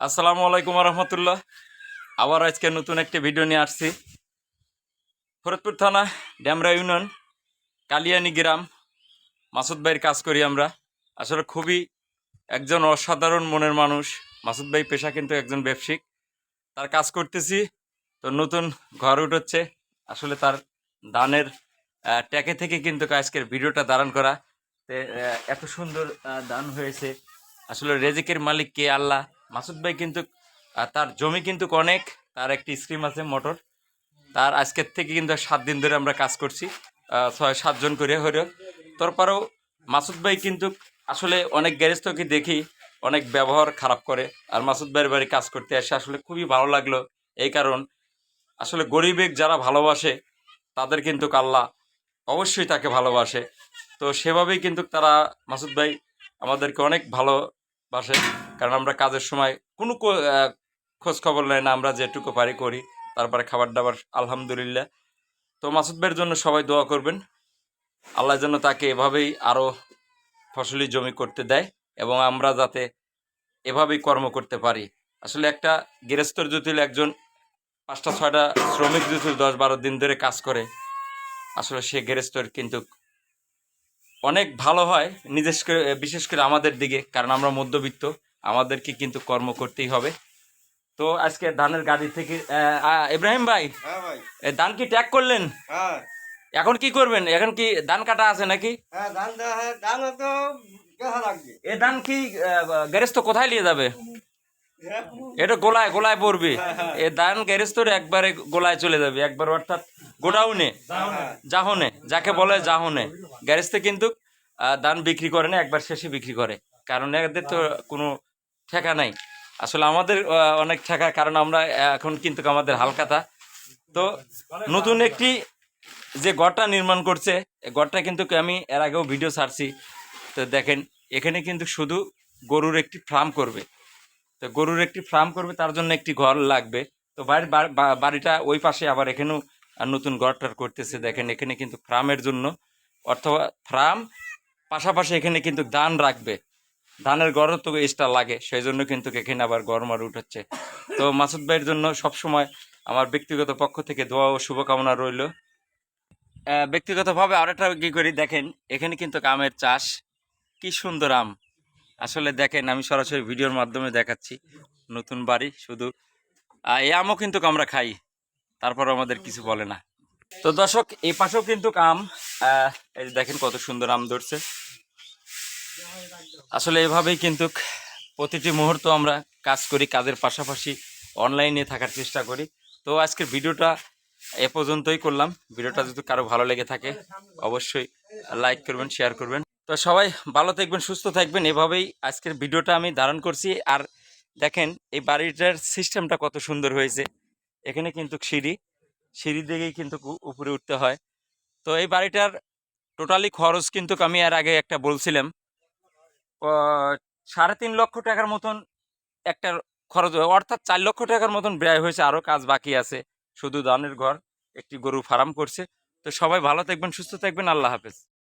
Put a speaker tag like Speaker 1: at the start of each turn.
Speaker 1: আসসালামু আলাইকুম রহমতুল্লাহ। আবার আজকে নতুন একটি ভিডিও নিয়ে আসছি। ফরিদপুর থানা ড্যামরা ইউনিয়ন, কালিয়ানি গ্রাম। মাসুদ ভাইয়ের কাজ করি আমরা। আসলে খুবই একজন অসাধারণ মনের মানুষ। মাসুদ ভাই পেশা কিন্তু একজন ব্যবসায়িক। তার কাজ করতেছি, তো নতুন ঘর উঠোচ্ছে আসলে তার দানের ট্যাকে থেকে কিন্তু আজকের ভিডিওটা ধারণ করা। এত সুন্দর দান হয়েছে। আসলে রেজেকের মালিক কে? আল্লাহ মাসুদ ভাই কিন্তু তার জমি কিন্তু অনেক, তার একটি স্কিম আছে, মোটর। তার আজকের থেকে কিন্তু সাত দিন ধরে আমরা কাজ করছি ছয় সাতজন করে হইল তারপরেও মাসুদ ভাই কিন্তু আসলে অনেক গ্যারেজকে দেখি, অনেক ব্যবহার খারাপ করে। আর মাসুদ ভাইয়ের বাড়ি কাজ করতে আসে আসলে খুবই ভালো লাগল। এই কারণ আসলে গরিবের যারা ভালোবাসে, তাদের কিন্তু আল্লাহ অবশ্যই তাকে ভালোবাসে। তো সেভাবেই কিন্তু তারা, মাসুদ ভাই, আমাদেরকে অনেক ভালোবাসে কারণ আমরা কাজের সময় কোনো খোঁজ খবর নেয় না, আমরা যেটুকু পারি করি। তারপরে খাবার দাবার আলহামদুলিল্লাহ। তো মাসুদ ভাইয়ের জন্য সবাই দোয়া করবেন। আল্লাহ যেন তাকে এভাবেই আরও ফসলি জমি করতে দেয় এবং আমরা যাতে এভাবেই কর্ম করতে পারি। আসলে একটা গৃহস্থর যদি একজন পাঁচটা, ছয়টা শ্রমিক যদি দশ বারো দিন ধরে কাজ করে, আসলে সে গৃহস্থর কিন্তু অনেক ভালো হয় নিজের করে বিশেষ করে আমাদের দিকে কারণ আমরা মধ্যবিত্ত আমাদেরকে কিন্তু কর্ম করতেই হবে। তো আজকে ধানের গাড়ি থেকে ইব্রাহিম ভাই
Speaker 2: হ্যাঁ
Speaker 1: ধান কি ট্যাগ করলেন?
Speaker 2: হ্যাঁ।
Speaker 1: এখন কি করবেন? এখন কি ধান কাটা আছে নাকি?
Speaker 2: হ্যাঁ
Speaker 1: এ ধান কি গ্যারেজ তো কোথায় নিয়ে যাবে? এটা গোলায় গোলায় পড়বে। এ ধান গ্যারেজ তো একবারে গোলায় চলে যাবে একবার অর্থাৎ গোডাউনে জাহনে যাকে বলে জাহনে। গ্যারেজতে কিন্তু ধান বিক্রি করে না একবার শেষে বিক্রি করে। কারণ এদের তো কোনো ঠেকা নাই। আসলে আমাদের অনেক ঠেকা কারণ আমরা এখন কিন্তু আমাদের হালকাতা। তো নতুন একটি যে গড়টা নির্মাণ করছে গড়টা কিন্তু আমি এর আগেও ভিডিও ছাড়ছি। তো দেখেন এখানে কিন্তু শুধু গরুর একটি ফার্ম করবে। তো গরুর একটি ফার্ম করবে তার জন্য একটি ঘর লাগবে। তো বাড়ির বাড়িটা ওই পাশে আবার এখানেও নতুন ঘরটার করতেছে। দেখেন এখানে কিন্তু ফার্মের জন্য অথবা ফার্ম, পাশাপাশি এখানে কিন্তু ধান রাখবে। ধানের গড়ও তো এক্সট্রা লাগে সেই জন্য কিন্তু এখানে আবার গরমার উঠাচ্ছে। তো মাসুদ ভাইয়ের জন্য সবসময় আমার ব্যক্তিগত পক্ষ থেকে দোয়া ও শুভকামনা রইল। ব্যক্তিগতভাবে আরেকটা কি করি, দেখেন, এখানে কিন্তু আমের চাষ, কি সুন্দর আম। আসলে দেখেন, আমি সরাসরি ভিডিওর মাধ্যমে দেখাচ্ছি, নতুন বাড়ি শুধু। এই আমও কিন্তু আমরা খাই তারপর আমাদের কিছু বলে না। তো দর্শক, এই পাশেও কিন্তু আম এই যে দেখেন কত সুন্দর আম ধরছে। আসলে এভাবেই কিন্তু প্রতিটি মুহূর্ত আমরা কাজ করি, কাজের পাশাপাশি অনলাইনে থাকার চেষ্টা করি। তো আজকের ভিডিওটা এ পর্যন্তই করলাম। ভিডিওটা যদি কারও ভালো লেগে থাকে, অবশ্যই লাইক করবেন শেয়ার করবেন। তো সবাই ভালো থাকবেন, সুস্থ থাকবেন। এভাবেই আজকের ভিডিওটা আমি ধারণ করছি। আর দেখেন, এই বাড়িটার সিস্টেমটা কত সুন্দর হয়েছে। এখানে কিন্তু সিঁড়ি। সিঁড়ি দিকেই কিন্তু উপরে উঠতে হয়। তো এই বাড়িটার টোটালি খরচ কিন্তু আমি এর আগে একটা বলছিলাম। সাড়ে তিন লক্ষ টাকার মতন একটা খরচ অর্থাৎ চার লক্ষ টাকার মতন ব্যয় হয়েছে আরও কাজ বাকি আছে। শুধু দানের ঘর, একটি গরু ফার্ম করছে। তো সবাই ভালো থাকবেন, সুস্থ থাকবেন। আল্লাহ হাফেজ।